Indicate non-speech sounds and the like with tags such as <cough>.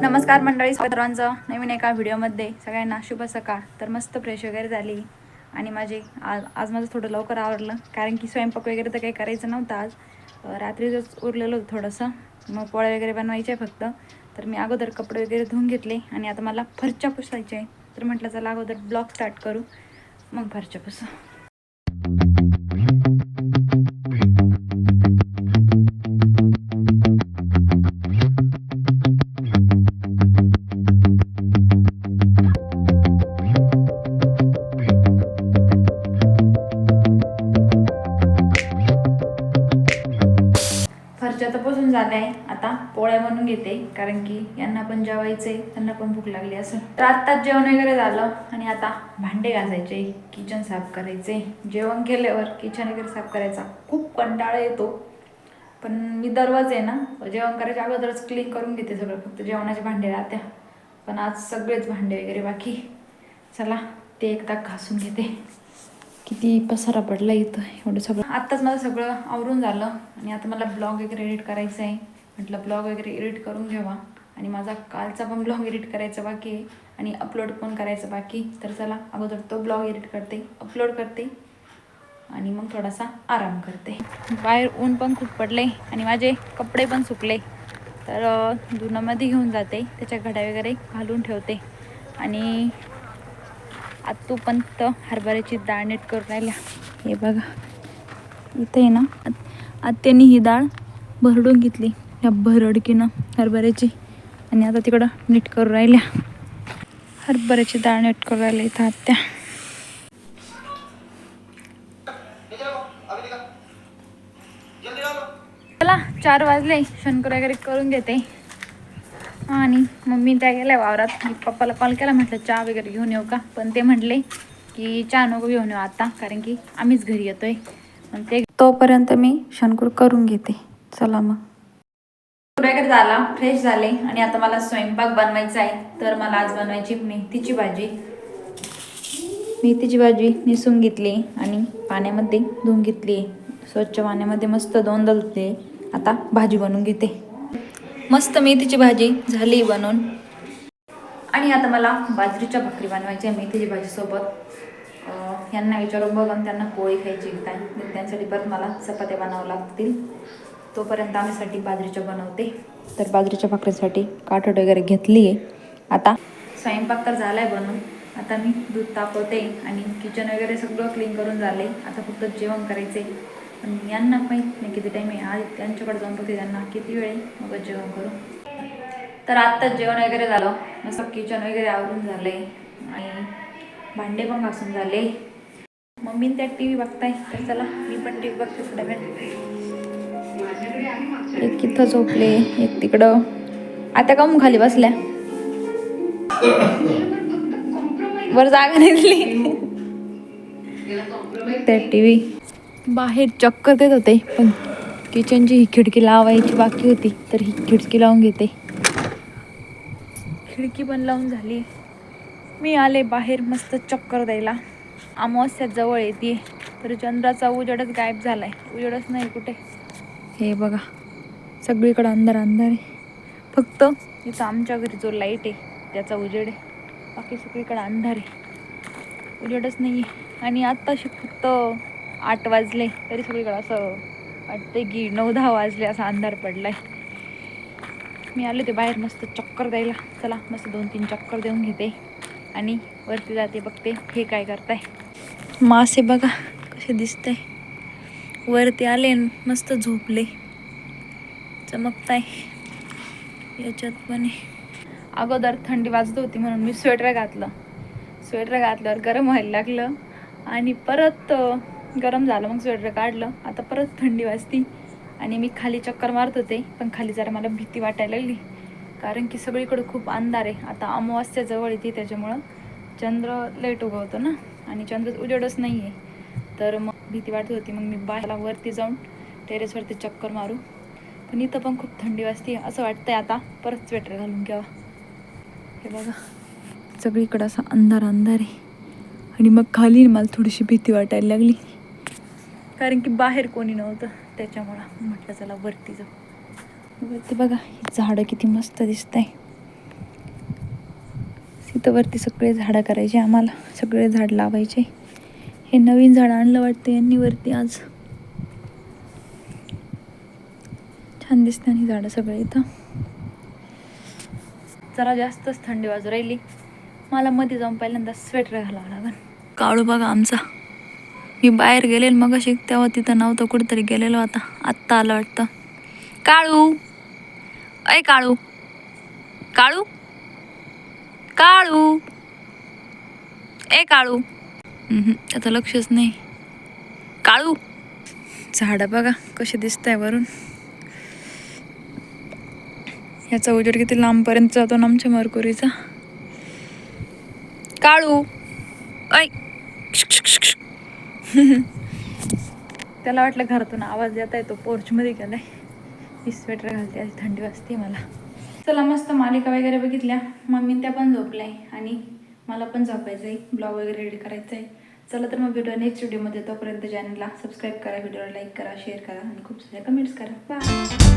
नमस्कार मंडळी सर्वांचं नवीन एका व्हिडिओमध्ये. सगळ्यांना शुभ सकाळ. तर मस्त फ्रेश वगैरे झाली. आणि माझे आज आज माझं थोडं लवकर आवडलं कारण की स्वयंपाक वगैरे तर काही करायचं नव्हतं आज. रात्रीच रात्रीचंच उरलेलं होतं थोडंसं. मग पोळ्या वगैरे बनवायचे आहे फक्त. तर मी अगोदर कपडे वगैरे धुवून घेतले. आणि आता मला फरच्या पुसायच्या आहे तर म्हटलं चला अगोदर ब्लॉग स्टार्ट करू. मग फरच्या पुसू. तर आहे. आता पोळ्या बनवून घेते कारण की यांना पण जेवायचंय त्यांना पण भूक लागली असेल. तर आत्ताच जेवण वगैरे झालं आणि आता भांडे घासायचे किचन साफ करायचे. जेवण केल्यावर किचन वगैरे साफ करायचा. खूप कंटाळा येतो. पण मी दरवाज आहे ना जेवण करायच्या अगोदरच क्लीन करून घेते सगळं. फक्त जेवणाचे भांडे राहत्या. पण आज सगळेच भांडे वगैरे बाकी. चला ते एकदा घासून घेते. किती पसारा पडला इथं एवढं सगळं. आत्ताच माझं सगळं आवरून झालं आणि आता मला ब्लॉग वगैरे एडिट करायचं आहे. म्हटलं ब्लॉग वगैरे एडिट करून घ्यावा आणि माझा कालचा पण ब्लॉग एडिट करायचा बाकी आहे. आणि अपलोड पण करायचं बाकी तर चला अगोदर तो ब्लॉग एडिट करते अपलोड करते. आणि मग थोडासा आराम करते. बाहेर ऊन पण खूप पडले आणि माझे कपडे पण सुकले. तर धुनामध्ये घेऊन जाते. त्याच्या घड्या वगैरे घालून ठेवते. आणि आत्तू हरभऱ्याची डाळ नीट करून राहिल्या. हे बघा. इथे आहे ना आत्याने ही डाळ भरडून घेतली ह्या भरडकीनं हरभऱ्याची. आणि आता तिकडं नीट करून राहिल्या. हरभऱ्याची डाळ नीट करून राहिल्या इथं आत्या. चला चार वाजले. शंकर वगैरे करून घेते. आणि मम्मी त्या गेल्या वावरात. मी पप्पाला कॉल केला म्हटलं चहा वगैरे घेऊन येऊ का? पण ते म्हटले की चहा नको घेऊन येऊ आता कारण की आम्हीच घरी येतोय. पण ते तोपर्यंत मी शनकूर करून घेते. चला मग. वगैरे झाला? फ्रेश झाले. आणि आता मला स्वयंपाक बनवायचा आहे. तर मला आज बनवायची मेथीची भाजी. मेथीची भाजी निसून घेतली आणि पाण्यामध्ये धुवून घेतली. स्वच्छ पाण्यामध्ये मस्त दोन दलते. आता भाजी बनवून घेते. मस्त मेथीची भाजी झाली बनवून. आणि आता मला बाजरीच्या भाकरी बनवायची आहे मेथीची भाजीसोबत. यांना विचारून बघून त्यांना पोळी खायची काय त्यांसाठी परत मला चपात्या बनावं लागतील. तोपर्यंत आम्हीसाठी बाजरीच्या बनवते. तर बाजरीच्या भाकरीसाठी काठोट वगैरे घेतली आहे. आता स्वयंपाक तर झाला आहे बनवून आता मी दूध तापवते आणि किचन वगैरे सगळं क्लीन करून झाले. आता फक्त जेवण करायचे पण यांना माहीत नाही किती टाईम आहे? आज त्यांच्याकडे जाऊन बघते त्यांना. किती वेळ आहे? मग जेवण करू. तर आत्ताच जेवण वगैरे झालं. मस्त किचन वगैरे आवरून झाले. आणि भांडे पण घासून झाले. मम्मी त्या टी व्ही बघताय? तर चला मी पण टी व्ही बघते वेळ एक इथं झोपले एक तिकडं. आता का मग खाली बसल्या? वर जागा नाही दिली. त्या टी व्ही बाहेर चक्कर देत होते पण किचनची ही खिडकी लावायची बाकी होती तर ही खिडकी लावून घेते. खिडकी पण लावून झाली. मी आले बाहेर मस्त चक्कर द्यायला. अमावस्या जवळ येते तर चंद्राचा उजेडच गायब झालाय. उजेडच नाही कुठे. हे बघा सगळीकडं अंधार अंधार आहे. फक्त इथं आमच्या घरी जो लाइट आहे त्याचा उजेड आहे. बाकी सगळीकडं अंधार आहे. उजेडच नाही आहे आणि आत्ताशी फक्त आठ वाजले तरी सगळीकडं असं वाटते की नऊ दहा वाजले असा अंधार पडला आहे मी आले ते बाहेर मस्त चक्कर द्यायला. चला मस्त दोन तीन चक्कर देऊन घेते. आणि वरती जाते बघते हे काय करताय. मासे बघा कसे दिसते वरती आले मस्त झोपले. चमकताय. याच्यात पण आहे. अगोदर थंडी वाजत होती म्हणून मी स्वेटर घातलं. स्वेटर घातल्यावर गरम व्हायला लागलं. आणि परत गरम झालं मग स्वेटर काढलं. आता परत थंडी वाजती आणि मी खाली चक्कर मारत होते पण खाली जरा मला भीती वाटायला लागली. कारण की सगळीकडे खूप अंधार आहे. आता अमावास्याजवळ येते त्याच्यामुळं चंद्र लेट उगवतो ना? आणि चंद्र उजेडच नाही आहे तर मग भीती वाटत होती. मग मी बाहेर वरती जाऊन टेरेसवरती चक्कर मारू. पण इथं पण खूप थंडी वाजते असं वाटतंय आता. परत स्वेटर घालून घ्यावा. हे बघा. सगळीकडं असा अंधार अंधार आहे. आणि मग खाली मला थोडीशी भीती वाटायला लागली. कारण की बाहेर कोणी नव्हतं त्याच्यामुळं म्हटलं चला वरती जाऊ. वरती बघा ही झाडं किती मस्त दिसत आहे तिथं वरती सगळे झाडं करायचे आम्हाला सगळे झाड लावायचे. हे नवीन झाड आणलं वाटतं यांनी वरती आज. छान दिसते आणि झाडं सगळे इथं. जरा जास्तच थंडी वाजू राहिली. मला मध्ये जाऊन पहिल्यांदा स्वेटर घालावं लागेल. काळू बघा आमचा. मी बाहेर गेले मग अशी तेव्हा तिथं नव्हतं कुठेतरी गेलेलो आता. आत्ता आलं वाटतं. काळू! ऐ काळू! काळू! काळू! ए काळू! त्याचं लक्षच नाही. काळू! झाडं बघा कसे दिसत आहे वरून. याचा उजेड किती लांबपर्यंत जातो ना आमच्या मरकुरीचा. काळू! ऐ! <laughs> त्याला वाटलं घरातून आवाज येत आहे तो पोर्चमध्ये गेलाय. मी स्वेटर घालते आज थंडी वाजते मला. चला मस्त मालिका वगैरे बघितल्या. मम्मी त्या पण झोपल्या आणि मला पण झोपायचं आहे ब्लॉग वगैरे रेडी करायचं आहे चला तर मग व्हिडिओ नेक्स्ट व्हिडिओमध्ये तोपर्यंत चॅनलला सबस्क्राईब करा व्हिडिओला लाईक करा शेअर करा आणि खूप साऱ्या कमेंट्स करा. बाय